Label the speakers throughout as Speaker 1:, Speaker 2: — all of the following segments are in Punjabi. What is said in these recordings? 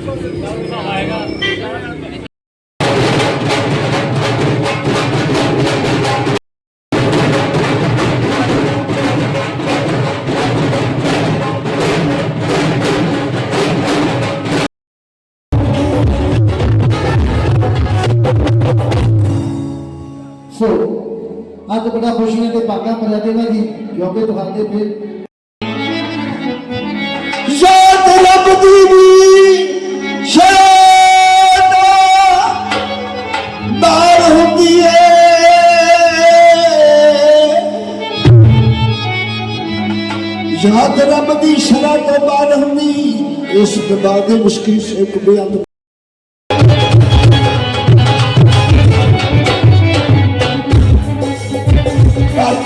Speaker 1: ਸੋ ਅੱਜ ਬੜਾ ਖੁਸ਼ੀਆਂ ਤੇ ਭਾਗਾਂ ਭਰਿਆ ਦੇਣਾ ਜੀ ਕਿਉਂਕਿ ਤੁਹਾਡੇ ਫਿਰ ਯਾਦ ਰੱਬ ਦੀ ਸ਼ਰਾ ਤੋਂ ਬਾਹਰ ਹੁੰਦੀ, ਇਸ ਦਬਾਅ ਦੇ ਮੁਸ਼ਕਿਲ ਸੇ ਕੁਬਿਆਤ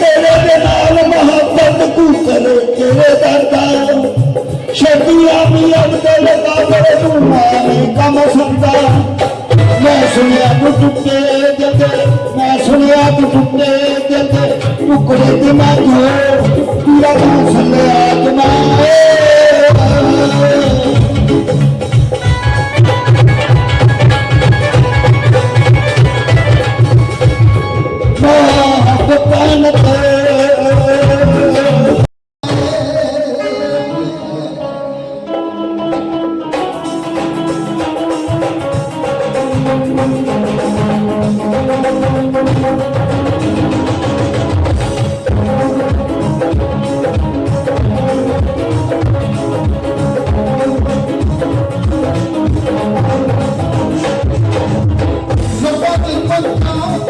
Speaker 1: ਤੇਰੇ ਦੇ ਨਾਲ ਮੁਹੱਬਤ ਤੂੰ ਕਰੇ, ਤੇਰੇ ਦਰਦਾਂ ਸ਼ਬੀਆ ਵੀ ਅਬਦਲ ਕਾਦਰ ਤੂੰ ਮਾਰੇ, ਕਮ ਸੁਣਦਾ ਮੈਂ ਸੁਣਿਆ ਤੂੰ ਟੁੱਟੇ ਜਦ ਮੈਂ ਸੁਣਿਆ ਤੂੰ ਟੁੱਟੇ ਜਦ ਟੁਕੜੇ ਦਿਮਾਗੋ ਪੂਰਾ ਤੂੰ ਸੱਲਿਆ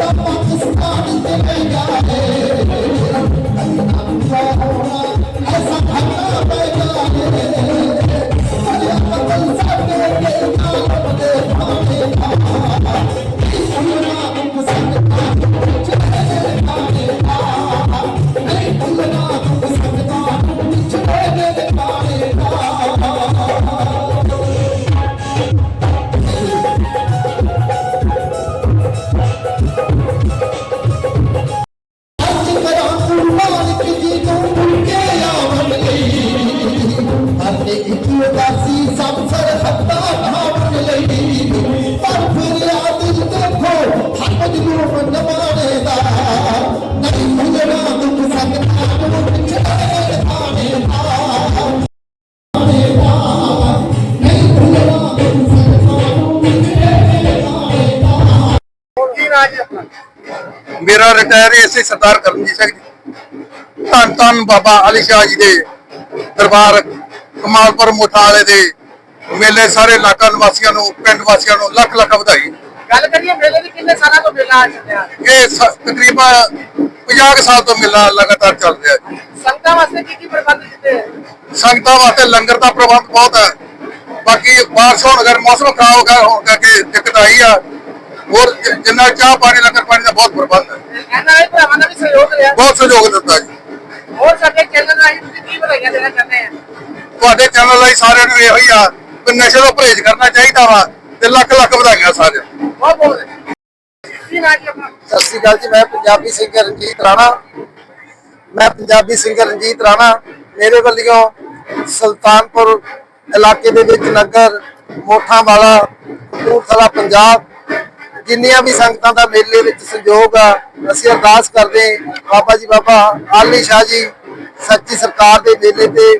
Speaker 1: ਪੰਜਾਬ
Speaker 2: ਮੇਰਾ retire S A Sardar Karamjit Singh ji. ਧੰਨ ਧੰਨ ਬਾਬਾ ਅਲੀ ਸ਼ਾਹ ਜੀ ਦੇ ਦਰਬਾਰ ਕਮਾਲਪੁਰ ਮੁੱਠਾ ਵਾਲੇ ਦੇ ਮੇਲੇ ਸਾਰੇ ਇਲਾਕਾ ਨਿਵਾਸੀਆਂ ਨੂੰ ਪਿੰਡ ਵਾਸੀਆਂ ਨੂੰ ਲੱਖ ਲੱਖ ਵਧਾਈ।
Speaker 3: ਗੱਲ ਕਰੀਏ ਮੇਲੇ ਦੀ ਕਿੰਨੇ ਸਾਲਾਂ ਤੋਂ ਮੇਲਾ ਆ ਚੱਲਿਆ?
Speaker 2: ਇਹ ਤਕਰੀਬਨ 50 ਕੁ ਸਾਲ ਤੋਂ ਮੇਲਾ ਲਗਾਤਾਰ ਚੱਲ ਰਿਹਾ ਜੀ।
Speaker 3: ਸੰਗਤਾਂ ਵਾਸਤੇ ਕੀ ਕੀ ਪ੍ਰਬੰਧ ਕੀਤੇ? ਹੈ?
Speaker 2: ਸੰਗਤਾਂ ਵਾਸਤੇ ਲੰਗਰ ਦਾ ਪ੍ਰਬੰਧ ਬਹੁਤ ਹੈ। ਬਾਕੀ ਬਾਰਿਸ਼ ਹੋਣ ਅਗਰ ਮੌਸਮ ਖਰਾਬ ਹੋ ਗਿਆ ਹੋਣ ਕਰਕੇ ਦਿੱਕਤ ਆਈ ਆ। ਹੋਰ ਜਿੰਨਾ ਚਾਹ ਪਾਣੀ ਲੰਗਰ ਪਾਣੀ ਦਾ ਬਹੁਤ ਪ੍ਰਬੰਧ ਹੈ।
Speaker 3: ਐਨਆਰਆਈ ਭਰਾਵਾਂ ਦਾ ਵੀ ਸਹਿਯੋਗ ਰਿਹਾ
Speaker 2: ਬਹੁਤ ਸਹਿਯੋਗ ਦਿੱਤਾ ਜੀ।
Speaker 3: ਹੋਰ ਸਾਡੇ ਚੈਨਲ ਰਾਹੀਂ ਤੁਸੀਂ ਕੀ ਵਧਾਈਆਂ ਦੇਣਾ ਚਾਹੁੰਦੇ ਆ?
Speaker 2: ਤੁਹਾਡੇ ਚੈਨਲ ਲਈ ਸਾਰਿਆਂ ਨੂੰ ਇਹੋ ਹੀ ਆ ਕਿ ਨਸ਼ੇ ਤੋਂ ਪਰਹੇਜ਼ ਕਰਨਾ ਚਾਹੀਦਾ ਵਾ ਤੇ ਲੱਖ ਲੱਖ ਵਧਾਈਆਂ ਸਾਰਿਆਂ ਨੂੰ।
Speaker 3: ਬਹੁਤ ਬਹੁਤ। ਕੀ ਨਾਂ ਜੀ ਆਪਣਾ?
Speaker 4: ਸਤਿ ਸ੍ਰੀ ਅਕਾਲ ਜੀ ਮੈਂ ਪੰਜਾਬੀ ਸਿੰਗਰ ਰਣਜੀਤ ਰਾਣਾ। ਮੈਂ ਪੰਜਾਬੀ ਸਿੰਗਰ ਰਣਜੀਤ ਰਾਣਾ। ਮੇਰੇ ਵੱਲੋਂ ਸੁਲਤਾਨਪੁਰ ਇਲਾਕੇ ਦੇ ਵਿੱਚ ਨਗਰ ਮੋਠਾਂ ਵਾਲਾ ਕਪੂਰਥਲਾ ਪੰਜਾਬ ਜਿੰਨੀਆਂ ਵੀ ਸੰਗਤਾਂ ਦਾ ਮੇਲੇ ਵਿੱਚ ਸੰਯੋਗ ਆ ਅਸੀਂ ਅਰਦਾਸ ਕਰਦੇ ਬਾਬਾ ਜੀ ਬਾਬਾ ਆਲੀ ਸ਼ਾਹ ਜੀ ਸੱਚੀ ਸਰਕਾਰ ਦੇ ਮੇਲੇ ਤੇ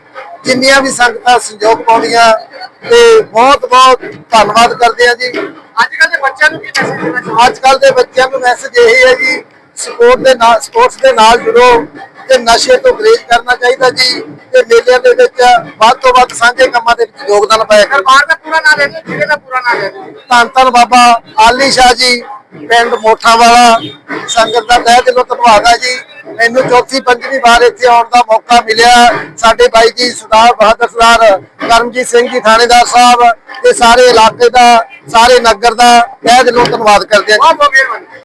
Speaker 4: ਜਿੰਨੀਆਂ ਵੀ ਸੰਗਤਾਂ ਸੰਯੋਗ ਪਾਉਂਦੀਆਂ ਤੇ ਬਹੁਤ ਬਹੁਤ ਧੰਨਵਾਦ ਕਰਦੇ ਆ ਜੀ।
Speaker 3: ਅੱਜ ਕੱਲ ਦੇ ਬੱਚਿਆਂ ਨੂੰ ਕੀ ਮੈਸੇਜ ਦੇਣਾ
Speaker 4: ਅੱਜ ਕੱਲ ਦੇ ਬੱਚਿਆਂ ਨੂੰ ਮੈਸੇਜ ਇਹ ਹੈ ਜੀ ਸਪੋਰਟ ਦੇ ਨਾਲ ਸਪੋਰਟਸ ਦੇ ਨਾਲ ਜੁੜੋ ਤੇ ਨਸ਼ੇ ਤੋਂ ਗਰੇਜ ਕਰਨਾ ਚਾਹੀਦਾ ਜੀ। ਤੇ ਮੇਲਿਆਂ ਦੇ ਵਿੱਚ ਵੱਧ ਤੋਂ ਵੱਧ ਸਾਂਝੇ ਕੰਮਾਂ ਦੇ ਵਿੱਚ ਯੋਗਦਾਨ ਪਾਇਆ ਕਰੋ
Speaker 3: ਦਰਬਾਰ ਦਾ ਪੂਰਾ ਨਾਮ ਲੈ ਜ਼ਿਲ੍ਹੇ ਦਾ ਪੂਰਾ ਨਾਮ ਲੈ
Speaker 4: ਧੰਨ ਧੰਨ ਬਾਬਾ ਆਲੀ ਸ਼ਾਹ ਜੀ ਪਿੰਡ ਮੋਠਾ ਵਾਲਾ ਸੰਗਤ ਦਾ ਤਹਿ ਦਿਲੋਂ ਧੰਨਵਾਦ ਹੈ ਜੀ। ਮੈਨੂੰ ਚੌਥੀ ਪੰਜਵੀਂ ਵਾਰ ਇੱਥੇ ਆਉਣ ਦਾ ਮੌਕਾ ਮਿਲਿਆ। ਸਾਡੇ ਬਾਈ ਜੀ ਸਰਦਾਰ ਬਹਾਦਰ ਸਰਦਾਰ ਕਰਮਜੀਤ ਸਿੰਘ ਜੀ ਥਾਣੇਦਾਰ ਸਾਹਿਬ ਤੇ ਸਾਰੇ ਇਲਾਕੇ ਦਾ ਸਾਰੇ ਨਗਰ ਦਾ ਤਹਿ ਦਿਲੋਂ ਧੰਨਵਾਦ ਕਰਦੇ ਹਾਂ ਜੀ।
Speaker 3: ਬਹੁਤ ਬਹੁਤ ਮਿਹਰਬਾਨੀ।